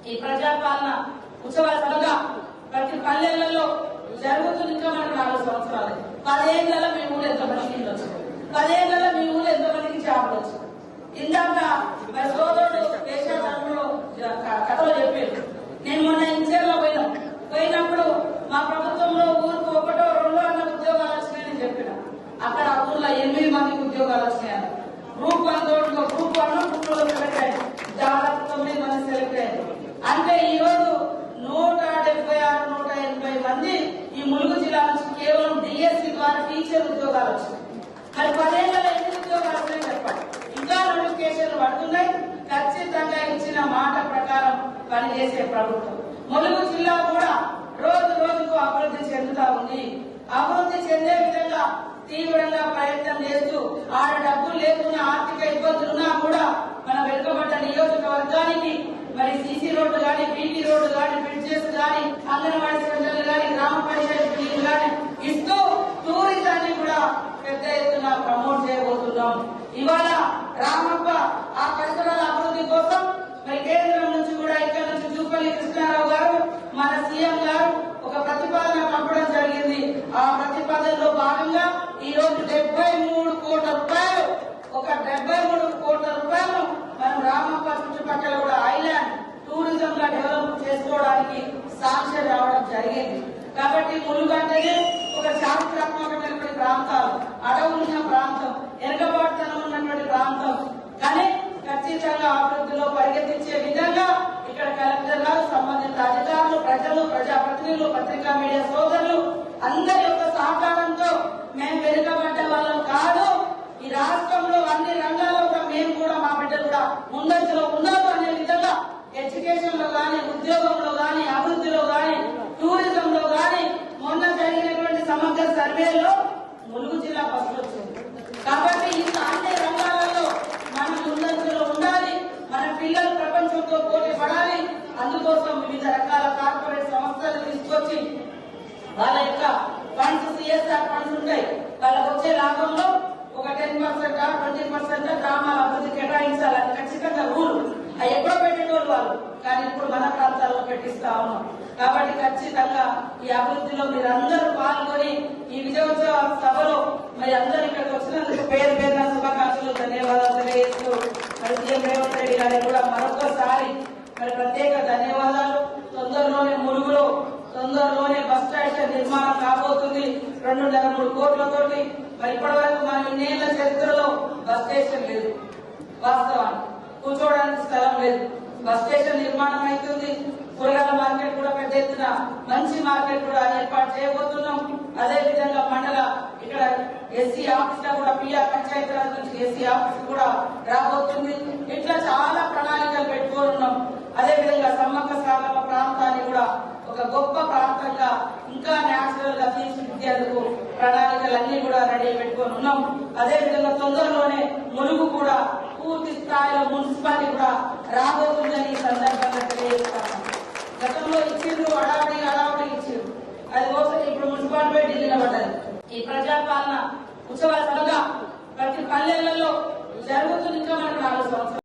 ఈ ప్రజాపాలన ఉత్సవ సభగా ప్రతి పల్లెలలో జరుగుతుంది ఇంకా మనకు నాలుగు సంవత్సరాలు. పదేళ్ళలో మీ ఊళ్ళో ఎంతమందికి ఇల్లు వచ్చు పదేళ్ళలో మీ ఊళ్ళో ఎంతమందికి చేపలు వచ్చు ఇందాక మా సోదరుడు దేశంలో కథలో చెప్పాడు. నేను మొన్న ఇంజర్లో పోయినా. పోయినప్పుడు మా ప్రభుత్వంలో ఊరికి ఒకటో రెండో అన్న ఉద్యోగాలు వచ్చినాయని చెప్పిన అక్కడ ఆ ఊర్లో ఎనిమిది మందికి ఉద్యోగాలు వచ్చినాయి ఈ ములుగు జిల్లా నుంచి కేవలం డిఎస్సి ద్వారా టీచర్ ఉద్యోగాలు వచ్చినాయి మరి పదేళ్ళలో ఎన్ని ఉద్యోగాలు చెప్పండి? ఇంకా నోటిఫికేషన్లు పడుతున్నాయి. ఖచ్చితంగా ఇచ్చిన మాట ప్రకారం పనిచేసే ప్రభుత్వం. ములుగు జిల్లా కూడా రోజు రోజుకు అభివృద్ధి చెందుతా ఉంది. అభివృద్ధి చెందే విధంగా తీవ్రంగా ప్రయత్నం చేస్తూ ఆడ డబ్బులు లేకున్నా ఆర్థిక ఇబ్బందులున్నా కూడా మన వెనుకబడ్డ నియోజకవర్గానికి మరి సీసీ రోడ్డు కానీ బీటీ రోడ్డు కానీ బ్రిడ్జెస్ కానీ అంగన్వాడీ రామప్ప ఆ పరిసరాల అభివృద్ధి కోసం మరి కేంద్రం నుంచి కూడా ఇక్కడ నుంచి జూపల్లి కృష్ణారావు గారు మన సీఎం గారు ఒక ప్రతిపాదన పంపడం జరిగింది. ఆ ప్రతిపాదనలో భాగంగా ఈ రోజు డెబ్బై మూడు కోట్ల రూపాయలు ఒక డెబ్బై మూడు కోట్ల రూపాయలు మనం రామప్ప చుట్టుపక్కల కూడా ఐలాండ్ టూరిజం గా డెవలప్ చేసుకోవడానికి సాంక్షన్ రావడం జరిగింది. కాబట్టి ములుగు అంటే ఒక చారిత్రాత్మకమైనటువంటి ప్రాంతాలు అడవులున్న ప్రాంతం ఎనకబాటు ఉన్నటువంటి ప్రాంతం కానీ ఖచ్చితంగా అభివృద్ధిలో పరిగెత్తించే విధంగా ఇక్కడ కలెక్టర్ గారు సంబంధిత అధికారులు ప్రజలు ప్రజాప్రతినిధులు పత్రికా మీడియా సోదరులు అందరి యొక్క సహకారంతో మేము వెనుకబడ్డ వాళ్ళం కాదు. ఈ రాష్ట్రంలో అన్ని రంగాల్లో కూడా మేము కూడా మా బిడ్డలు కూడా ముందంజలో ఉన్నారు అనే విధంగా ఎడ్యుకేషన్లో గాని ఉద్యోగంలో గాని అభివృద్ధిలో గాని టూరిజం లో గాని మొన్న జరిగినటువంటి సమగ్ర సర్వేలో ములుగు జిల్లా ఫస్ట్ వచ్చింది. కాబట్టి ఇంత అన్ని రంగాలలో మనం ముందంజలో ఉండాలి. మన పిల్లలు ప్రపంచంతో పోటీ పడాలి. అందుకోసం వివిధ రకాల తీసుకొచ్చి వాళ్ళ యొక్క ఫండ్స్ సిఎస్ఆర్ ఫండ్స్ ఉంటాయి వాళ్ళకి వచ్చే లాభంలో ఒక టెన్ పర్సెంట్ ట్వంటీ పర్సెంట్ గ్రామాల అభివృద్ధి కేటాయించాలని ఖచ్చితంగా రూల్. అవి ఎప్పుడో పెట్టేటోళ్ళు వాళ్ళు. కానీ ఇప్పుడు మన ప్రాంతాల్లో పెట్టిస్తా ఉన్నాం. కాబట్టి ఖచ్చితంగా ఈ అభివృద్ధిలో మీరందరూ పాల్గొని ఈ విజయోత్సవ సభలో మరి అందరూ ఇక్కడికి వచ్చినందుకు పేరు పేరున శుభాకాంక్షలు ధన్యవాదాలు తెలియజేస్తూ మరి సీఎం రేవంత్ రెడ్డి గారిని కూడా మరొకసారి మరి ప్రత్యేక ధన్యవాదాలు తొందరలోనే ములుగులో తొందరలోనే బస్ స్టేషన్ నిర్మాణం కాబోతుంది రెండున్నర తోటి కోట్లతోటి వరకు మన ఇన్నేళ్ళ చరిత్రలో బస్ స్టేషన్ లేదు. వాస్తవానికి కూర్చోవడానికి స్థలం లేదు. బస్ స్టేషన్ నిర్మాణం అవుతుంది. కూరగాయల మార్కెట్ కూడా పెద్ద ఎత్తున మంచి మార్కెట్ కూడా ఏర్పాటు చేయబోతున్నాం. అదే విధంగా మండల ఇక్కడ ఎస్సీ ఆఫీస్లో కూడా పిఆర్ పంచాయతీరాజ్ నుంచి ఎస్సీ ఆఫీస్ కూడా రాబోతుంది. ఇట్లా చాలా ప్రణాళికలు పెట్టి ఉన్నాం అదే విధంగా సమ్మక్క సాగర ప్రాంతాన్ని కూడా ఒక గొప్ప ప్రాంతంగా ఇంకా నేచురల్గా తీర్చిదిద్దేందుకు అన్ని కూడా రెడీ పెట్టుకొని ఉన్నాం. అదే విధంగా తొందరలోనే ములుగు కూడా పూర్తి స్థాయిలో మున్సిపాలిటీ కూడా రాబోతుందని ఈ సందర్భంగా తెలియజేస్తాను. గతంలో ఇచ్చిండ్రు అడావిడి అడావిడి ఇచ్చిండ్రు. అది కోసం ఇప్పుడు మున్సిపాలిటీ ఢిల్లీలో పడ్డది ఈ ప్రజాపాలన ఉత్సవాల సభగా ప్రతి పల్లెలలో జరుగుతుంది ఇంకా మనకు నాలుగు సంవత్సరాలు.